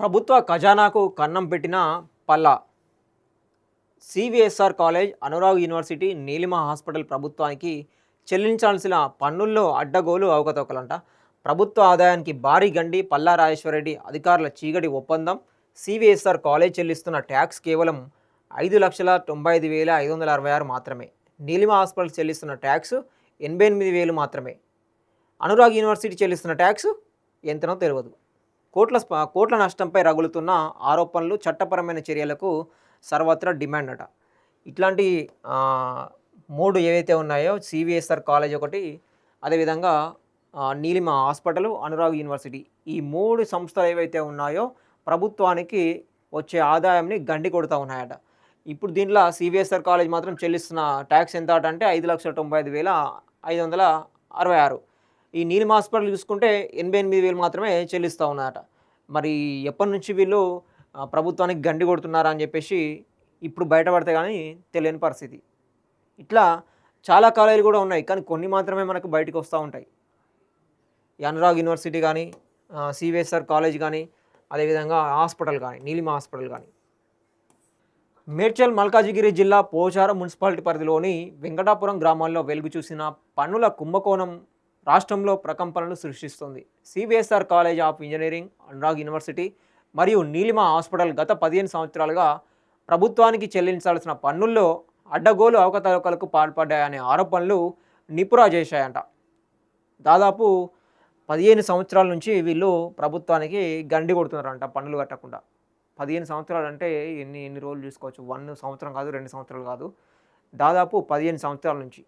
ప్రభుత్వ ఖజానాకు కన్నం పెట్టిన Palla. CVSR college Anurag university Neelima hospital ప్రభుత్వానికి చెల్లించాల్సిన పన్నుల్లో అడ్డగోలు అవకతవకలంట. ప్రభుత్వ ఆదాయానికి భారీ గండి పల్లా రాజేశ్వరరెడ్డి అధికారుల చీగడి ఒప్పందం. సివిఎస్ఆర్ కాలేజ్ చెల్లిస్తున్న ట్యాక్స్ కేవలం ఐదు లక్షల తొంభై ఐదు వేల ఐదు వందల అరవై ఆరు మాత్రమే. నీలిమ హాస్పిటల్ చెల్లిస్తున్న ట్యాక్స్ ఎనభై ఎనిమిది వేలు మాత్రమే. అనురాగ్ యూనివర్సిటీ చెల్లిస్తున్న ట్యాక్స్ ఎంతనో తెలియదు. కోట్ల కోట్ల నష్టంపై రగులుతున్న ఆరోపణలు చట్టపరమైన చర్యలకు సర్వత్రా డిమాండ్ అట ఇట్లాంటి మూడు ఏవైతే ఉన్నాయో సివిఎస్ఆర్ కాలేజ్ ఒకటి అదేవిధంగా నీలిమ హాస్పిటల్ అనురాగ్ యూనివర్సిటీ ఈ మూడు సంస్థలు ఏవైతే ఉన్నాయో ప్రభుత్వానికి వచ్చే ఆదాయంని గండి కొడుతూ ఉన్నాయట. ఇప్పుడు దీంట్లో సివిఎస్ఆర్ కాలేజ్ మాత్రం చెల్లిస్తున్న ట్యాక్స్ ఎంత అంటే ఐదు లక్షల తొంభై ఐదు వేల ఐదు వందల అరవై ఆరు. ఈ నీలిమ హాస్పిటల్ చూసుకుంటే ఎనభై ఎనిమిది వేలు మాత్రమే చెల్లిస్తూ ఉన్నారట. మరి ఎప్పటి నుంచి వీళ్ళు ప్రభుత్వానికి గండి కొడుతున్నారా అని చెప్పేసి ఇప్పుడు బయటపడితే కానీ తెలియని పరిస్థితి. ఇట్లా చాలా కాలేజీలు కూడా ఉన్నాయి కానీ కొన్ని మాత్రమే మనకు బయటకు వస్తూ ఉంటాయి. అనురాగ్ యూనివర్సిటీ కానీ సివిఎస్ఆర్ కాలేజ్ కానీ అదేవిధంగా హాస్పిటల్ కానీ నీలిమ హాస్పిటల్ కానీ మేడ్చల్ మల్కాజిగిరి జిల్లా పోచారం మున్సిపాలిటీ పరిధిలోని వెంకటాపురం గ్రామాల్లో వెలుగు చూసిన పన్నుల కుంభకోణం రాష్ట్రంలో ప్రకంపనలు సృష్టిస్తుంది. CBSR college of engineering Anurag university మరియు నీలిమ హాస్పిటల్ గత పదిహేను సంవత్సరాలుగా ప్రభుత్వానికి చెల్లించాల్సిన పన్నుల్లో అడ్డగోలు అవకతవకలకు పాల్పడ్డాయనే ఆరోపణలు నిపురా చేశాయంట. దాదాపు పదిహేను సంవత్సరాల నుంచి వీళ్ళు ప్రభుత్వానికి గండి కొడుతున్నారంట పన్నులు కట్టకుండా. పదిహేను సంవత్సరాలు అంటే ఎన్ని ఎన్ని రోజులు చూసుకోవచ్చు? వన్ సంవత్సరం కాదు రెండు సంవత్సరాలు కాదు. దాదాపు పదిహేను సంవత్సరాల నుంచి.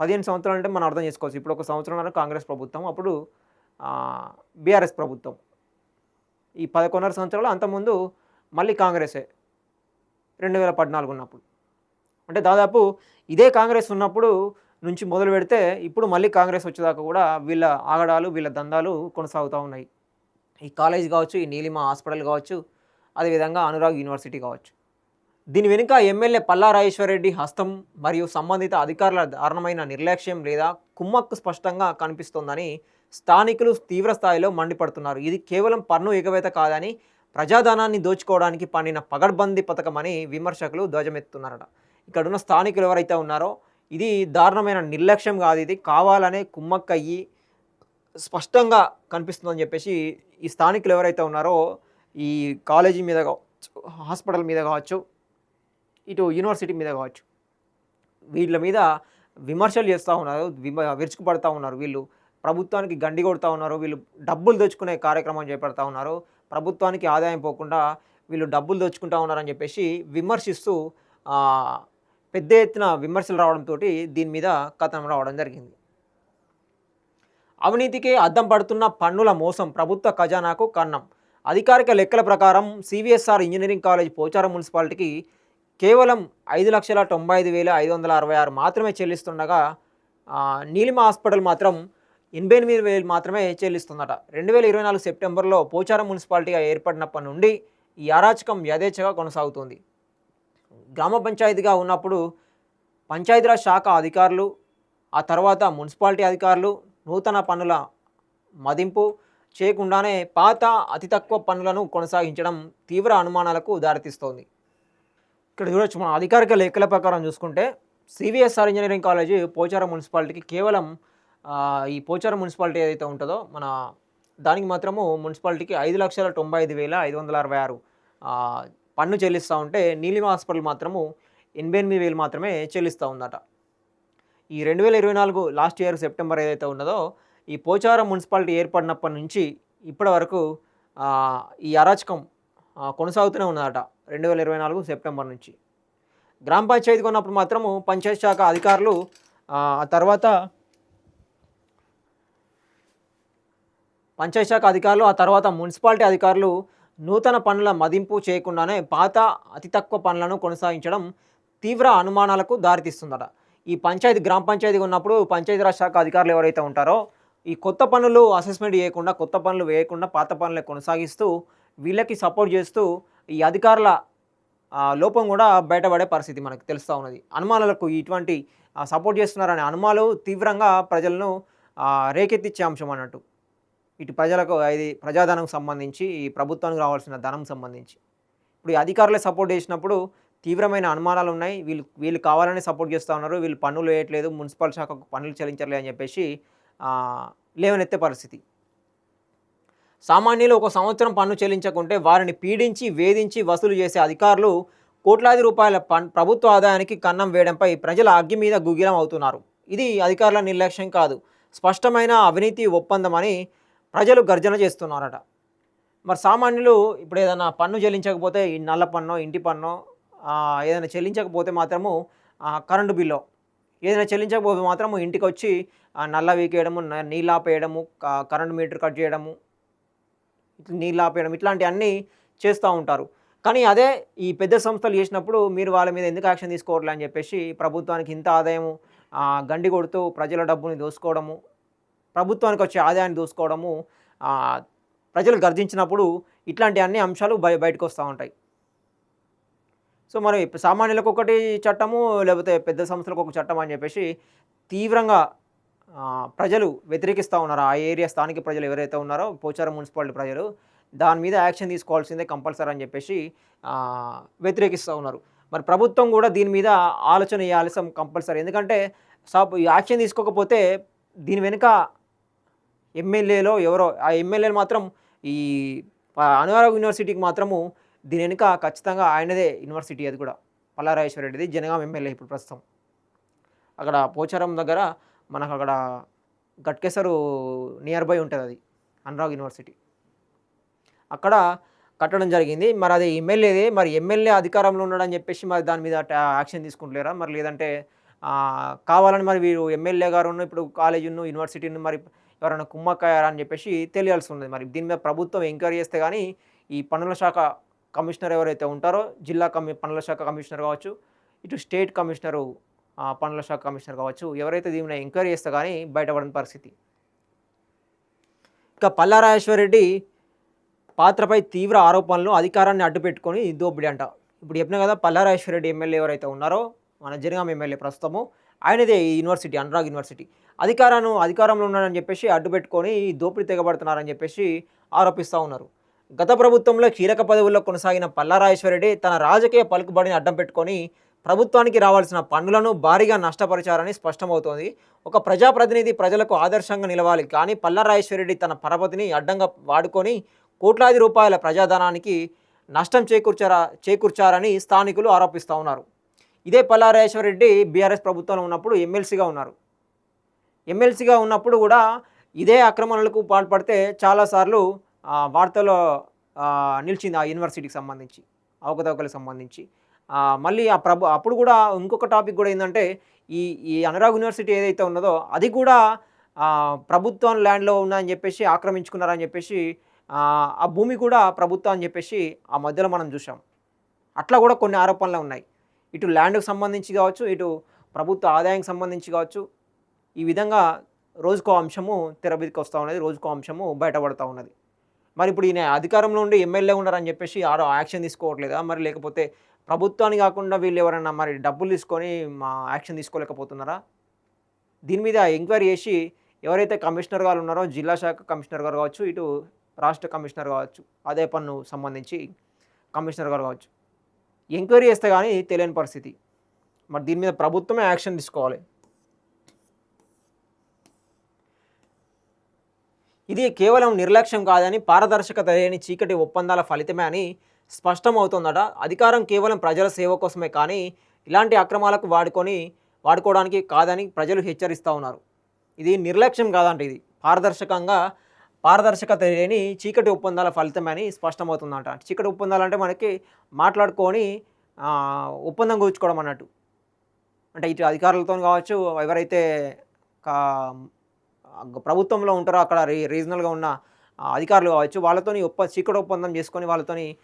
పదిహేను సంవత్సరాలు అంటే మనం అర్థం చేసుకోవచ్చు. ఇప్పుడు ఒక సంవత్సరం కాంగ్రెస్ ప్రభుత్వం అప్పుడు బీఆర్ఎస్ ప్రభుత్వం. ఈ పదకొండున్నర సంవత్సరాలు అంతకుముందు మళ్ళీ కాంగ్రెసే. రెండు వేల పద్నాలుగు ఉన్నప్పుడు. అంటే దాదాపు ఇదే కాంగ్రెస్ ఉన్నప్పుడు నుంచి మొదలు పెడితే ఇప్పుడు మళ్ళీ కాంగ్రెస్ వచ్చేదాకా కూడా వీళ్ళ ఆగడాలు వీళ్ళ దందాలు కొనసాగుతూ ఉన్నాయి. ఈ కాలేజ్ కావచ్చు ఈ నీలిమ హాస్పిటల్ కావచ్చు అదేవిధంగా అనురాగ్ యూనివర్సిటీ కావచ్చు. దీని వెనుక ఎమ్మెల్యే పల్లా రాజేశ్వరరెడ్డి హస్తం మరియు సంబంధిత అధికారుల దారుణమైన నిర్లక్ష్యం లేదా కుమ్మక్కు స్పష్టంగా కనిపిస్తోందని స్థానికులు తీవ్ర స్థాయిలో మండిపడుతున్నారు. ఇది కేవలం పన్ను ఎగవేత కాదని ప్రజాధనాన్ని దోచుకోవడానికి పండిన పగడ్బందీ పథకమని విమర్శకులు ధ్వజమెత్తున్నారట ఇక్కడున్న స్థానికులు ఎవరైతే ఉన్నారో ఇది దారుణమైన నిర్లక్ష్యం కాదు ఇది కావాలనే కుమ్మక్కయ్యి స్పష్టంగా కనిపిస్తుందని చెప్పేసి ఈ స్థానికులు ఎవరైతే ఉన్నారో ఈ కాలేజీ మీద కావచ్చు హాస్పిటల్ మీద కావచ్చు ఇటు యూనివర్సిటీ మీద కావచ్చు. వీళ్ళ మీద విమర్శలు చేస్తూ ఉన్నారు విమ విరుచుకుపడతా ఉన్నారు వీళ్ళు. ప్రభుత్వానికి గండి కొడుతూ ఉన్నారు వీళ్ళు డబ్బులు తెచ్చుకునే కార్యక్రమం చేపడతా ఉన్నారు. ప్రభుత్వానికి ఆదాయం పోకుండా వీళ్ళు డబ్బులు దోచుకుంటా ఉన్నారని చెప్పేసి విమర్శిస్తూ పెద్ద ఎత్తున విమర్శలు రావడంతో దీని మీద కథనం రావడం జరిగింది. అవినీతికి అద్దం పడుతున్న పన్నుల మోసం ప్రభుత్వ ఖజానాకు కన్నం. అధికారిక లెక్కల ప్రకారం సివిఎస్ఆర్ ఇంజనీరింగ్ కాలేజ్ పోచారం మున్సిపాలిటీకి కేవలం ఐదు లక్షల తొంభై ఐదు వేల ఐదు వందల అరవై ఆరు మాత్రమే చెల్లిస్తుండగా నీలిమ హాస్పిటల్ మాత్రం ఎనభై ఎనిమిది వేలు మాత్రమే చెల్లిస్తుందట. రెండు వేల ఇరవై నాలుగు సెప్టెంబర్లో పోచారం మున్సిపాలిటీగా ఏర్పడినప్పటి నుండి ఈ అరాచకం యథేచ్ఛగా కొనసాగుతుంది. గ్రామ పంచాయతీగా ఉన్నప్పుడు పంచాయతీరాజ్ శాఖ అధికారులు ఆ తర్వాత మున్సిపాలిటీ అధికారులు నూతన పన్నుల మదింపు చేయకుండానే పాత అతి తక్కువ పన్నులను కొనసాగించడం తీవ్ర అనుమానాలకు దారితీస్తోంది. ఇక్కడ చూడొచ్చు. మన అధికారిక లెక్కల ప్రకారం చూసుకుంటే సివిఎస్ఆర్ ఇంజనీరింగ్ కాలేజీ పోచారం మున్సిపాలిటీకి కేవలం ఈ పోచారం మున్సిపాలిటీ ఏదైతే ఉంటుందో మన దానికి మాత్రము మున్సిపాలిటీకి ఐదు లక్షల తొంభై ఐదు వేల ఐదు వందల అరవై ఆరు పన్ను చెల్లిస్తూ ఉంటే నీలిమ హాస్పిటల్ మాత్రము ఎనభై ఎనిమిది వేలు మాత్రమే చెల్లిస్తూ ఉందట. ఈ రెండు వేల ఇరవై నాలుగు లాస్ట్ ఇయర్ సెప్టెంబర్ ఏదైతే ఉన్నదో ఈ పోచారం మున్సిపాలిటీ ఏర్పడినప్పటి నుంచి ఇప్పటి వరకు ఈ అరాచకం కొనసాగుతూనే ఉన్నదట రెండు వేల ఇరవై నాలుగు సెప్టెంబర్ నుంచి. గ్రామ పంచాయతీ కొన్నప్పుడు మాత్రము పంచాయతీ శాఖ అధికారులు ఆ తర్వాత పంచాయతీ శాఖ అధికారులు ఆ తర్వాత మున్సిపాలిటీ అధికారులు నూతన పనుల మదింపు చేయకుండానే పాత అతి తక్కువ పనులను కొనసాగించడం తీవ్ర అనుమానాలకు దారితీస్తుందట. ఈ పంచాయతీ గ్రామ పంచాయతీ ఉన్నప్పుడు పంచాయతీరాజ్ శాఖ అధికారులు ఎవరైతే ఉంటారో ఈ కొత్త పనులు అసెస్మెంట్ చేయకుండా కొత్త పనులు వేయకుండా పాత పనులు కొనసాగిస్తూ వీళ్ళకి సపోర్ట్ చేస్తూ ఈ అధికారుల లోపం కూడా బయటపడే పరిస్థితి మనకు తెలుస్తూ ఉన్నది. అనుమానాలకు ఇటువంటి సపోర్ట్ చేస్తున్నారనే అనుమానాలు తీవ్రంగా ప్రజలను రేకెత్తిచ్చే అంశం అన్నట్టు. ఇటు ప్రజలకు ఇది ప్రజాధనంకు సంబంధించి ఈ ప్రభుత్వానికి రావాల్సిన ధనం సంబంధించి. ఇప్పుడు ఈ అధికారులే సపోర్ట్ చేసినప్పుడు తీవ్రమైన అనుమానాలు ఉన్నాయి. వీళ్ళు వీళ్ళు కావాలని సపోర్ట్ చేస్తూ ఉన్నారు. వీళ్ళు పన్నులు వేయట్లేదు. మున్సిపల్ శాఖకు పన్నులు చెల్లించట్లేదు అని చెప్పేసి లేవనెత్తే పరిస్థితి. సామాన్యులు ఒక సంవత్సరం పన్ను చెల్లించకుంటే వారిని పీడించి వేధించి వసూలు చేసే అధికారులు కోట్లాది రూపాయల పన్ ప్రభుత్వ ఆదాయానికి కన్నం వేయడంపై ప్రజల అగ్గి మీద గుగ్గిలం అవుతున్నారు. ఇది అధికారుల నిర్లక్ష్యం కాదు. స్పష్టమైన అవినీతి ఒప్పందం అని ప్రజలు గర్జన చేస్తున్నారట. మరి సామాన్యులు ఇప్పుడు ఏదైనా పన్ను చెల్లించకపోతే ఈ నల్ల పన్ను ఇంటి పన్ను ఏదైనా చెల్లించకపోతే మాత్రము కరెంటు బిల్లు. ఏదైనా చెల్లించకపోతే మాత్రము ఇంటికి వచ్చి నల్ల వీకేయడము న- నీళ్ళు ఆపేయడము కరెంటు మీటర్ కట్ చేయడము నీళ్ళు ఆపేయడం ఇట్లాంటివన్నీ చేస్తూ ఉంటారు. కానీ అదే ఈ పెద్ద సంస్థలు చేసినప్పుడు మీరు వాళ్ళ మీద ఎందుకు యాక్షన్ తీసుకోవట్లే అని చెప్పేసి ప్రభుత్వానికి ఇంత ఆదాయము గండి కొడుతూ ప్రజల డబ్బుని దోసుకోవడము ప్రభుత్వానికి వచ్చే ఆదాయాన్ని దోసుకోవడము ప్రజలు గర్జించినప్పుడు ఇట్లాంటి అన్ని అంశాలు బయ బయటకు వస్తూ ఉంటాయి. సో మరి సామాన్యులకు ఒకటి చట్టము లేకపోతే పెద్ద సంస్థలకు ఒక చట్టం అని చెప్పేసి తీవ్రంగా ప్రజలు వ్యతిరేకిస్తూ ఉన్నారు? ఆ ఏరియా స్థానిక ప్రజలు ఎవరైతే ఉన్నారో పోచారం మున్సిపాలిటీ ప్రజలు దాని మీద యాక్షన్ తీసుకోవాల్సిందే కంపల్సరీ అని చెప్పేసి వ్యతిరేకిస్తూ ఉన్నారు. మరి ప్రభుత్వం కూడా దీని మీద ఆలోచన చేయాల్సిన కంపల్సరీ. ఎందుకంటే సబ్ యాక్షన్ తీసుకోకపోతే దీని వెనుక ఎమ్మెల్యేలో ఎవరో ఆ ఎమ్మెల్యేలు మాత్రం ఈ ప- అనురాగ్ యూనివర్సిటీకి మాత్రము దీని వెనుక ఖచ్చితంగా ఆయనదే యూనివర్సిటీ అది కూడా. పల్లారాజేశ్వర రెడ్డిది జనగాం ఎమ్మెల్యే ఇప్పుడు ప్రస్తుతం. అక్కడ పోచారం దగ్గర మనకు అక్కడ గట్కేసరు నియర్ బై ఉంటుంది అది అనురాగ్ యూనివర్సిటీ అక్కడ కట్టడం జరిగింది. మరి అది ఎమ్మెల్యేది మరి ఎమ్మెల్యే అధికారంలో ఉన్నాడని చెప్పేసి మరి దాని మీద యాక్షన్ తీసుకుంటలేరా? మరి లేదంటే కావాలని మరి వీరు ఎమ్మెల్యే గారు ఇప్పుడు కాలేజీను యూనివర్సిటీని మరి ఎవరైనా కుమ్మక్కయ్యారా అని చెప్పేసి తెలియాల్సి ఉంది మరి దీని మీద ప్రభుత్వం ఎంక్వైరీ చేస్తే కానీ ఈ పన్నుల శాఖ కమిషనర్ ఎవరైతే ఉంటారో జిల్లా కమి పన్నుల శాఖ కమిషనర్ కావచ్చు ఇటు స్టేట్ కమిషనరు పనుల శాఖ కమిషనర్ కావచ్చు ఎవరైతే దీని ఎంక్వైరీ చేస్తే కానీ బయటపడిన పరిస్థితి. ఇక పల్లారాజేశ్వరరెడ్డి పాత్రపై తీవ్ర ఆరోపణలు అధికారాన్ని అడ్డుపెట్టుకొని దోపిడీ అంట. ఇప్పుడు చెప్పిన కదా పల్లారాజేశ్వరరెడ్డి ఎమ్మెల్యే ఎవరైతే ఉన్నారో మన జనగాం ఎమ్మెల్యే ప్రస్తుతము ఆయనదే ఈ యూనివర్సిటీ అనురాగ్ యూనివర్సిటీ. అధికారాన్ని అధికారంలో ఉన్నాడని చెప్పేసి అడ్డుపెట్టుకొని ఈ దోపిడీ తెగబడుతున్నారని చెప్పేసి ఆరోపిస్తూ ఉన్నారు. గత ప్రభుత్వంలో కీలక పదవుల్లో కొనసాగిన పల్లారాజేశ్వరరెడ్డి తన రాజకీయ పలుకుబడిని అడ్డం పెట్టుకొని ప్రభుత్వానికి రావాల్సిన పన్నులను భారీగా నష్టపరిచారని స్పష్టమవుతోంది. ఒక ప్రజాప్రతినిధి ప్రజలకు ఆదర్శంగా నిలవాలి. కానీ పల్లరాజేశ్వరరెడ్డి తన పరపతిని అడ్డంగా వాడుకొని కోట్లాది రూపాయల ప్రజాధనానికి నష్టం చేకూర్చారా చేకూర్చారని స్థానికులు ఆరోపిస్తూ ఉన్నారు. ఇదే పల్లారాజేశ్వరరెడ్డి బీఆర్ఎస్ ప్రభుత్వంలో ఉన్నప్పుడు ఎమ్మెల్సీగా ఉన్నారు. ఎమ్మెల్సీగా ఉన్నప్పుడు కూడా ఇదే ఆక్రమణలకు పాల్పడితే చాలాసార్లు వార్తలో నిలిచింది ఆ యూనివర్సిటీకి సంబంధించి అవకతవకలకు సంబంధించి. మళ్ళీ ఆ ప్రభు అప్పుడు కూడా ఇంకొక టాపిక్ కూడా ఏంటంటే ఈ ఈ అనురాగ్ యూనివర్సిటీ ఏదైతే ఉన్నదో అది కూడా ప్రభుత్వం ల్యాండ్లో ఉందని చెప్పేసి ఆక్రమించుకున్నారని చెప్పేసి ఆ, భూమి కూడా ప్రభుత్వం అని చెప్పేసి ఆ మధ్యలో మనం చూసాం అట్లా కూడా కొన్ని ఆరోపణలు ఉన్నాయి. ఇటు ల్యాండ్కు సంబంధించి కావచ్చు ఇటు ప్రభుత్వ ఆదాయానికి సంబంధించి కావచ్చు ఈ విధంగా రోజుకో అంశము తెరబీదికి వస్తూ ఉన్నది రోజుకో అంశము బయటపడుతూ ఉన్నది. మరి ఇప్పుడు ఈయన అధికారంలో ఉండి ఎమ్మెల్యే ఉన్నారని చెప్పేసి ఆరో యాక్షన్ తీసుకోవట్లేదా? మరి లేకపోతే ప్రభుత్వాన్ని కాకుండా వీళ్ళు ఎవరైనా మరి డబ్బులు తీసుకొని మా యాక్షన్ తీసుకోలేకపోతున్నారా? దీని మీద ఎంక్వైరీ చేసి ఎవరైతే కమిషనర్ గారు ఉన్నారో జిల్లా శాఖ కమిషనర్ గారు కావచ్చు ఇటు రాష్ట్ర కమిషనర్ కావచ్చు అదే పన్ను సంబంధించి కమిషనర్ గారు కావచ్చు ఎంక్వైరీ చేస్తే కానీ తెలియని పరిస్థితి. మరి దీని మీద ప్రభుత్వమే యాక్షన్ తీసుకోవాలి. ఇది కేవలం నిర్లక్ష్యం కాదని పారదర్శకత లేని చీకటి ఒప్పందాల ఫలితమే అని స్పష్టమవుతోందట. అధికారం కేవలం ప్రజల సేవ కోసమే కానీ ఇలాంటి అక్రమాలకు వాడుకొని వాడుకోవడానికి కాదని ప్రజలు హెచ్చరిస్తూ ఉన్నారు. ఇది నిర్లక్ష్యం కాదంట ఇది. పారదర్శకంగా పారదర్శకత లేని చీకటి ఒప్పందాల ఫలితమే అని స్పష్టమవుతుందంట. చీకటి ఒప్పందాలు అంటే మనకి మాట్లాడుకొని ఒప్పందం కూర్చుకోవడం అన్నట్టు. అంటే ఇటు అధికారులతో కావచ్చు ఎవరైతే కా- ప్రభుత్వంలో ఉంటారో అక్కడ రీ రీజనల్గా ఉన్న అధికారులు కావచ్చు వాళ్ళతోని ఒప్ప చీకటి ఒప్పందం చేసుకొని వాళ్ళతోని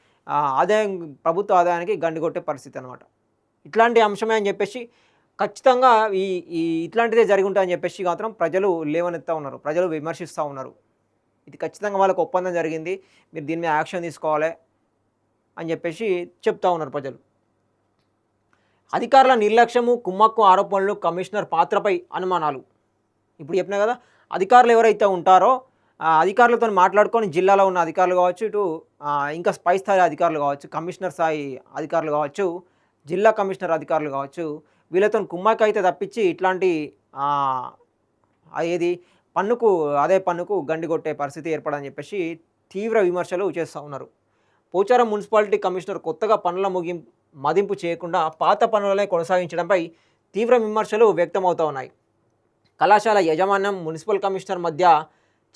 ఆదాయం ప్రభుత్వ ఆదాయానికి గండి కొట్టే పరిస్థితి అనమాట ఇట్లాంటి అంశమే అని చెప్పేసి ఖచ్చితంగా ఈ ఈ ఇట్లాంటిదే జరిగి ఉంటాయని చెప్పేసి మాత్రం ప్రజలు లేవనెత్తా ఉన్నారు ప్రజలు విమర్శిస్తూ ఉన్నారు. ఇది ఖచ్చితంగా వాళ్ళకి ఒప్పందం జరిగింది మీరు దీని మీద యాక్షన్ తీసుకోవాలి అని చెప్పేసి చెప్తా ఉన్నారు ప్రజలు. అధికారుల నిర్లక్ష్యము కుమ్మక్కు ఆరోపణలు కమిషనర్ పాత్రపై అనుమానాలు. ఇప్పుడు చెప్పినా కదా అధికారులు ఎవరైతే ఉంటారో అధికారులతో మాట్లాడుకొని జిల్లాలో ఉన్న అధికారులు కావచ్చు ఇటు ఇంకా పై స్థాయి అధికారులు కావచ్చు కమిషనర్ స్థాయి అధికారులు కావచ్చు జిల్లా కమిషనర్ అధికారులు కావచ్చు వీళ్ళతో కుమ్మక్క అయితే తప్పించి ఇట్లాంటి ఏది పన్నుకు అదే పన్నుకు గండి కొట్టే పరిస్థితి ఏర్పడని చెప్పేసి తీవ్ర విమర్శలు చేస్తూ ఉన్నారు. పోచారం మున్సిపాలిటీ కమిషనర్ కొత్తగా పనుల ముగి మదింపు చేయకుండా పాత పనులనే కొనసాగించడంపై తీవ్ర విమర్శలు వ్యక్తమవుతూ ఉన్నాయి. కళాశాల యజమాన్యం మున్సిపల్ కమిషనర్ మధ్య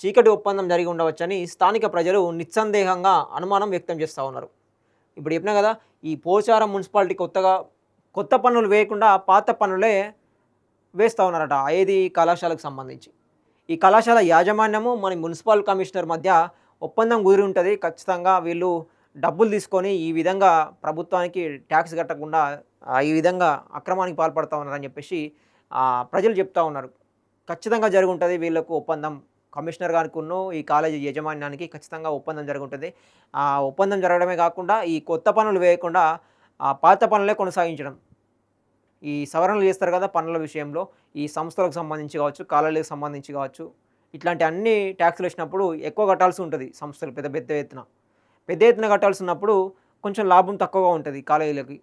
చీకటి ఒప్పందం జరిగి ఉండవచ్చని స్థానిక ప్రజలు నిస్సందేహంగా అనుమానం వ్యక్తం చేస్తూ ఉన్నారు. ఇప్పుడు చెప్పినా కదా ఈ పోచారం మున్సిపాలిటీ కొత్తగా కొత్త పన్నులు వేయకుండా పాత పన్నులే వేస్తూ ఉన్నారట ఏది కళాశాలకు సంబంధించి. ఈ కళాశాల యాజమాన్యము మన మున్సిపల్ కమిషనర్ మధ్య ఒప్పందం కుదిరి ఉంటుంది. ఖచ్చితంగా వీళ్ళు డబ్బులు తీసుకొని ఈ విధంగా ప్రభుత్వానికి ట్యాక్స్ కట్టకుండా ఈ విధంగా అక్రమానికి పాల్పడుతూ ఉన్నారని చెప్పేసి ప్రజలు చెప్తా ఉన్నారు. ఖచ్చితంగా జరుగుంటుంది వీళ్ళకు ఒప్పందం కమిషనర్ గారికి ఈ కాలేజీ యజమాన్యానికి ఖచ్చితంగా ఒప్పందం జరుగుతుంది ఆ ఒప్పందం జరగడమే కాకుండా ఈ కొత్త పనులు వేయకుండా ఆ పాత పనులే కొనసాగించడం. ఈ సవరణలు చేస్తారు కదా పనుల విషయంలో. ఈ సంస్థలకు సంబంధించి కావచ్చు కాలేజీలకు సంబంధించి కావచ్చు. ఇట్లాంటి అన్ని ట్యాక్స్లు వేసినప్పుడు ఎక్కువ కట్టాల్సి ఉంటుంది సంస్థలు పెద్ద పెద్ద ఎత్తున. పెద్ద ఎత్తున కట్టాల్సి ఉన్నప్పుడు కొంచెం లాభం తక్కువగా ఉంటుంది కాలేజీలకి.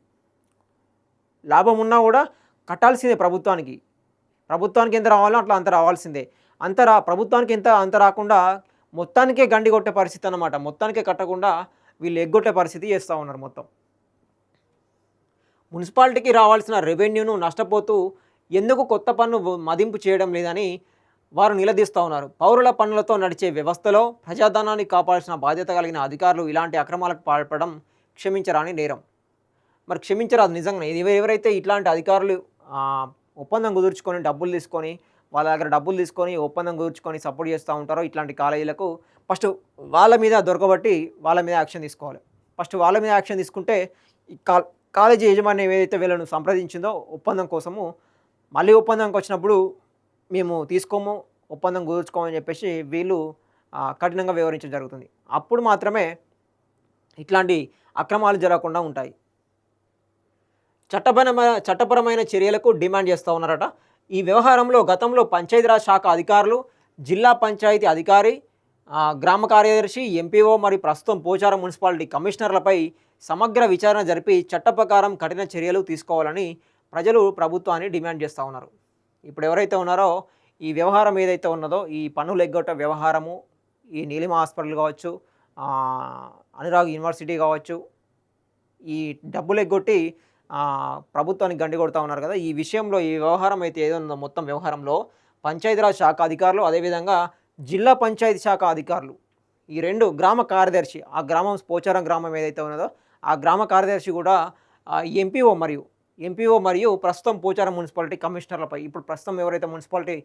లాభం ఉన్నా కూడా కట్టాల్సిందే ప్రభుత్వానికి. ప్రభుత్వానికి ఎంత రావాలో అట్లా అంత రావాల్సిందే. అంత రా ప్రభుత్వానికి ఎంత అంత రాకుండా మొత్తానికే గండి కొట్టే పరిస్థితి అన్నమాట. మొత్తానికే కట్టకుండా వీళ్ళు ఎగ్గొట్టే పరిస్థితి చేస్తూ ఉన్నారు మొత్తం. మున్సిపాలిటీకి రావాల్సిన రెవెన్యూను నష్టపోతూ ఎందుకు కొత్త పన్ను మదింపు చేయడం లేదని వారు నిలదీస్తూ ఉన్నారు. పౌరుల పన్నులతో నడిచే వ్యవస్థలో ప్రజాధనాన్ని కాపాడాల్సిన బాధ్యత కలిగిన అధికారులు ఇలాంటి అక్రమాలకు పాల్పడడం క్షమించరాని నేరం. మరి క్షమించరాదు నిజంగా ఎవ- ఎవరైతే ఇట్లాంటి అధికారులు ఒప్పందం కుదుర్చుకొని డబ్బులు తీసుకొని వాళ్ళ దగ్గర డబ్బులు తీసుకొని ఒప్పందం కూర్చుకొని సపోర్ట్ చేస్తూ ఉంటారో ఇట్లాంటి కాలేజీలకు ఫస్ట్ వాళ్ళ మీద దొరకబట్టి వాళ్ళ మీద యాక్షన్ తీసుకోవాలి. ఫస్ట్ వాళ్ళ మీద యాక్షన్ తీసుకుంటే కా కాలేజీ యజమాని ఏదైతే వీళ్ళను సంప్రదించిందో ఒప్పందం కోసము మళ్ళీ ఒప్పందంకి వచ్చినప్పుడు మేము తీసుకోము ఒప్పందం కుదుర్చుకోమని చెప్పేసి వీళ్ళు కఠినంగా వ్యవహరించడం జరుగుతుంది. అప్పుడు మాత్రమే ఇట్లాంటి అక్రమాలు జరగకుండా ఉంటాయి. చట్టపరమైన చట్టపరమైన చర్యలకు డిమాండ్ చేస్తూ ఉన్నారట. ఈ వ్యవహారంలో గతంలో పంచాయతీరాజ్ శాఖ అధికారులు జిల్లా పంచాయతీ అధికారి గ్రామ కార్యదర్శి ఎంపీఓ మరియు ప్రస్తుతం పోచారం మున్సిపాలిటీ కమిషనర్లపై సమగ్ర విచారణ జరిపి చట్ట ప్రకారం కఠిన చర్యలు తీసుకోవాలని ప్రజలు ప్రభుత్వాన్ని డిమాండ్ చేస్తూ ఉన్నారు. ఇప్పుడు ఎవరైతే ఉన్నారో ఈ వ్యవహారం ఏదైతే ఉన్నదో ఈ పన్నులు ఎగ్గొట్ట వ్యవహారము ఈ నీలిమ హాస్పిటల్ కావచ్చు అనురాగ్ యూనివర్సిటీ కావచ్చు ఈ డబ్బులు ఎగ్గొట్టి ప్రభుత్వానికి గండి కొడతా ఉన్నారు కదా. ఈ విషయంలో ఈ వ్యవహారం అయితే ఏదో ఉందో మొత్తం వ్యవహారంలో పంచాయతీరాజ్ శాఖ అధికారులు అదేవిధంగా జిల్లా పంచాయతీ శాఖ అధికారులు ఈ రెండు గ్రామ కార్యదర్శి ఆ గ్రామం పోచారం గ్రామం ఏదైతే ఉన్నదో ఆ గ్రామ కార్యదర్శి కూడా ఎంపీఓ మరియు ఎంపీఓ మరియు ప్రస్తుతం పోచారం మున్సిపాలిటీ కమిషనర్లపై ఇప్పుడు ప్రస్తుతం ఎవరైతే మున్సిపాలిటీ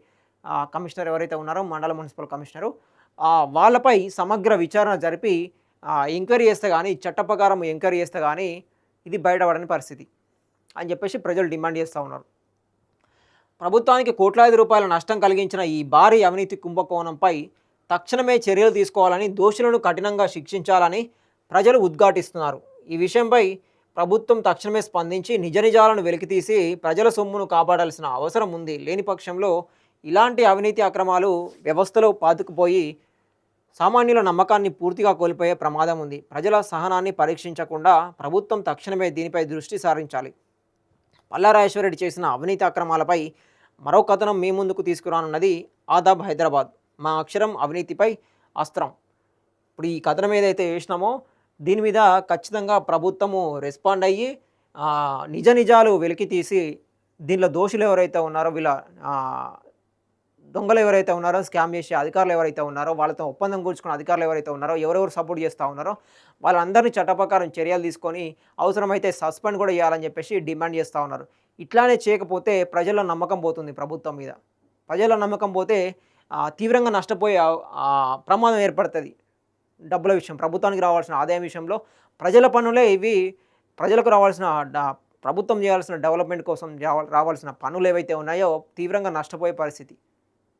కమిషనర్ ఎవరైతే ఉన్నారో మండల మున్సిపల్ కమిషనరు వాళ్ళపై సమగ్ర విచారణ జరిపి ఎంక్వైరీ చేస్తే కానీ చట్ట ప్రకారం ఎంక్వైరీ చేస్తే కానీ ఇది బయటపడని పరిస్థితి అని చెప్పేసి ప్రజలు డిమాండ్ చేస్తూ ఉన్నారు. ప్రభుత్వానికి కోట్లాది రూపాయల నష్టం కలిగించిన ఈ భారీ అవినీతి కుంభకోణంపై తక్షణమే చర్యలు తీసుకోవాలని దోషులను కఠినంగా శిక్షించాలని ప్రజలు ఉద్ఘాటిస్తున్నారు. ఈ విషయంపై ప్రభుత్వం తక్షణమే స్పందించి నిజ నిజాలను వెలికితీసి ప్రజల సొమ్మును కాపాడాల్సిన అవసరం ఉంది. లేని పక్షంలో ఇలాంటి అవినీతి అక్రమాలు వ్యవస్థలో పాతుకుపోయి సామాన్యుల నమ్మకాన్ని పూర్తిగా కోల్పోయే ప్రమాదం ఉంది. ప్రజల సహనాన్ని పరీక్షించకుండా ప్రభుత్వం తక్షణమే దీనిపై దృష్టి సారించాలి. పల్లారాజేశ్వరరెడ్డి చేసిన అవినీతి అక్రమాలపై మరో కథనం మీ ముందుకు తీసుకురానున్నది ఆదాబ్ హైదరాబాద్. మా అక్షరం అవినీతిపై అస్త్రం. ఇప్పుడు ఈ కథనం ఏదైతే వేసినామో దీని మీద ఖచ్చితంగా ప్రభుత్వము రెస్పాండ్ అయ్యి నిజ నిజాలు వెలికి తీసి దీనిలో దోషులు ఎవరైతే ఉన్నారో వీళ్ళ దొంగలు ఎవరైతే ఉన్నారో స్కామ్ చేసే అధికారులు ఎవరైతే ఉన్నారో వాళ్ళతో ఒప్పందం కూర్చుకున్న అధికారులు ఎవరైతే ఉన్నారో ఎవరెవరు సపోర్ట్ చేస్తూ ఉన్నారో వాళ్ళందరినీ చట్టప్రకారం చర్యలు తీసుకొని అవసరమైతే సస్పెండ్ కూడా చేయాలని చెప్పేసి డిమాండ్ చేస్తూ ఉన్నారు. ఇట్లానే చేయకపోతే ప్రజల నమ్మకం పోతుంది ప్రభుత్వం మీద. ప్రజల నమ్మకం పోతే తీవ్రంగా నష్టపోయే ప్రమాదం ఏర్పడుతుంది. డబ్బుల విషయం ప్రభుత్వానికి రావాల్సిన ఆదాయం విషయంలో ప్రజల పనులే ఇవి. ప్రజలకు రావాల్సిన ప్రభుత్వం చేయాల్సిన డెవలప్మెంట్ కోసం రావాల్సిన పనులు ఏవైతే ఉన్నాయో తీవ్రంగా నష్టపోయే పరిస్థితి.